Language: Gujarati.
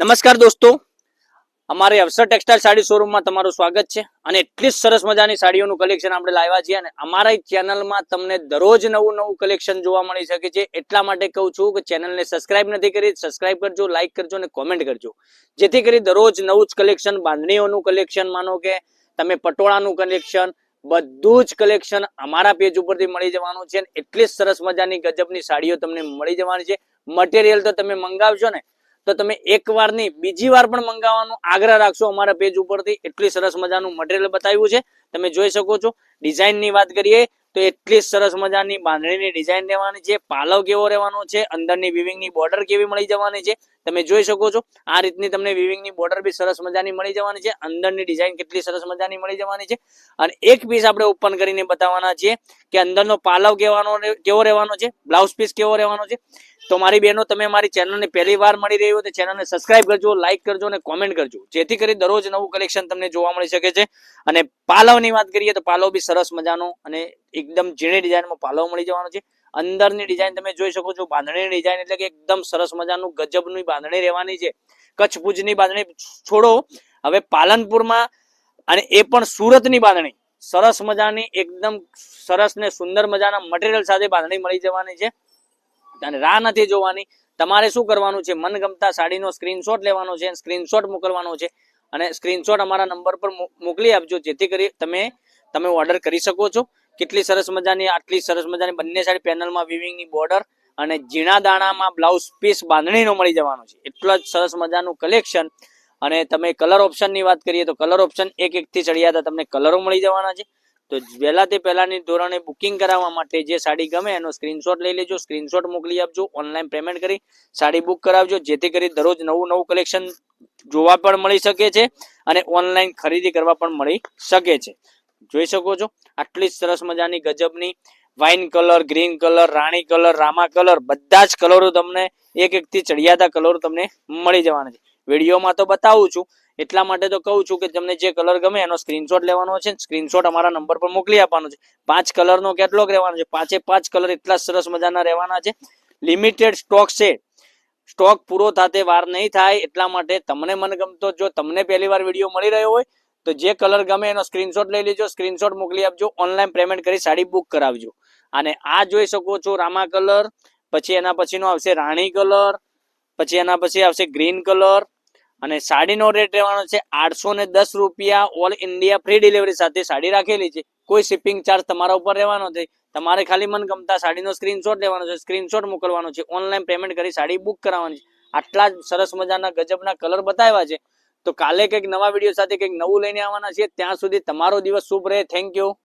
નમસ્કાર દોસ્તો. અમારે અવસર ટેક્સટાઇલ સાડી શોરૂમમાં તમારું સ્વાગત છે અને એટલી જ સરસ મજાની સાડીઓનું કલેક્શન આપણે લાવ્યા છીએ અને અમારા ચેનલમાં તમને દરરોજ નવું નવું કલેક્શન જોવા મળી શકે છે. એટલા માટે કહું છું કે ચેનલને સબસ્ક્રાઇબ નથી કરી સબસ્ક્રાઇબ કરજો લાઇક કરજો અને કોમેન્ટ કરજો. જેથી કરી દરરોજ નવું જ કલેક્શન બાંધણીઓનું કલેક્શન માનો કે તમે પટોળાનું કલેક્શન બધું જ કલેક્શન અમારા પેજ ઉપરથી મળી જવાનું છે એટલી જ સરસ મજાની ગજબની સાડીઓ તમને મળી જવાની છે. મટીરિયલ તો તમે મંગાવશો ને તો તમે એક વાર નહીં બીજી વાર પણ મંગાવવાનો આગ્રહ રાખશો. અમારા પેજ ઉપરથી એટલી સરસ મજાનું મટીરિયલ બતાવ્યું છે. તમે જોઈ શકો છો. ડિઝાઇનની વાત કરીએ તો એટલી સરસ મજાની બાંધણીની ડિઝાઇન રહેવાની છે. પાલવ કેવો રહેવાનો છે? અંદરની વિવિંગની બોર્ડર કેવી મળી જવાની છે? તમે જોઈ શકો છો. આ રીતની તમને વિવિંગની બોર્ડર બી સરસ મજાની મળી જવાની છે. અંદરની ડિઝાઇન કેટલી સરસ મજાની મળી જવાની છે. અને એક પીસ આપણે ઓપન કરીને બતાવવાના છીએ કે અંદરનો પાલવ કેવાનો કેવો રહેવાનો છે? બ્લાઉઝ પીસ કેવો રહેવાનો છે? તો મારી બહેનો, તમે મારી ચેનલને પહેલી વાર મળી રહી હોય તો ચેનલને સબસ્ક્રાઇબ કરજો લાઇક કરજો અને કોમેન્ટ કરજો. જેથી કરી દરરોજ નવું કલેક્શન તમને જોવા મળી શકે છે. અને પાલવની વાત કરીએ તો પાલવ બી સરસ મજાનો અને એકદમ ઝીણી ડિઝાઇનમાં પાલવ મળી જવાનો છે. અંદરની ડિઝાઇન તમે જોઈ શકો છો બાંધણીની ડિઝાઇન એટલે કે એકદમ સરસ મજાનું ગજબની બાંધણી રહેવાની છે. કચ્છ ભુજની બાંધણી છોડો. હવે પાલનપુરમાં અને એ પણ સુરતની બાંધણી. સરસ મજાની, એકદમ સરસ ને સુંદર મજાના મટીરિયલ સાથે બાંધણી મળી જવાની છે. અને રાહ નથી જોવાની. તમારે શું કરવાનું છે? મનગમતા સાડીનો સ્ક્રીનશોટ લેવાનો છે સ્ક્રીનશોટ મોકલવાનો છે અને સ્ક્રીનશોટ અમારા નંબર પર મોકલી આપજો. જેથી કરી તમે તમે ઓર્ડર કરી શકો છો. કેટલી સરસ મજાની, આટલી સરસ મજાની બંને સાડી પેનલમાં વિવિંગની બોર્ડર અને ઝીણા દાણામાં બ્લાઉઝ પીસ બાંધણીનો મળી જવાનો છે. એટલો જ સરસ મજાનું કલેક્શન અને તમે કલર ઓપ્શનની વાત કરીએ તો કલર ઓપ્શન એક એકથી ચડિયાતા તમને કલરો મળી જવાના છે. તો વહેલાથી પહેલાની ધોરણે બુકિંગ કરાવવા માટે જે સાડી ગમે એનો સ્ક્રીનશોટ લઈ લેજો. સ્ક્રીનશોટ મોકલી આપજો. ઓનલાઈન પેમેન્ટ કરી સાડી બુક કરાવજો. જેથી કરી દરરોજ નવું નવું કલેક્શન જોવા પણ મળી શકે છે અને ઓનલાઈન ખરીદી કરવા પણ મળી શકે છે. જોઈ શકો છો, આટલી સરસ મજાની ગજબની વાઇન કલર ગ્રીન કલર રાણી કલર રામા કલર બધા જ કલરો તમને એક એકથી ચડિયાતા કલરો તમને મળી જવાના છે. વિડીયોમાં તો બતાવું છું એટલા માટે તો કહું છું કે તમને જે કલર ગમે એનો સ્ક્રીનશોટ લેવાનો છે. સ્ક્રીનશોટ અમારા નંબર પર મોકલી આપવાનો છે. પાંચ કલરનો કેટલોગ રહેવાનો છે. પાંચે પાંચ કલર એટલા સરસ મજાના રહેવાના છે. લિમિટેડ સ્ટોક છે. સ્ટોક પૂરો થાતે વાર નહીં થાય એટલા માટે તમને મનગમતો જો તમને પહેલી વાર વીડિયો મળી રહ્યો હોય, તો જે કલર ગમે એનો સ્ક્રીનશોટ લઈ લેજો. સ્ક્રીનશોટ મોકલી આપજો. ઓનલાઈન પેમેન્ટ કરી સાડી બુક કરાવજો. અને આ જોઈ શકો છો રામા કલર પછી એના પછીનો આવશે રાણી કલર પછી એના પછી આવશે ગ્રીન કલર અને સાડીનો રેટ રહેવાનો છે આઠસો ને દસ રૂપિયા ઓલ ઇન્ડિયા ફ્રી ડિલિવરી સાથે સાડી રાખેલી છે. કોઈ શિપિંગ ચાર્જ તમારા ઉપર રહેવાનો છે. તમારે ખાલી મનગમતા સાડીનો સ્ક્રીનશોટ લેવાનો છે. સ્ક્રીનશોટ મોકલવાનો છે. ઓનલાઈન પેમેન્ટ કરી સાડી બુક કરાવવાની છે. આટલા જ સરસ મજાના ગજબના કલર બતાવ્યા છે. તો કાલે કંઈક નવા વીડિયો સાથે કંઈક નવું લઈને આવવાના છે ત્યાં સુધી તમારો દિવસ શુભ રહે. Thank you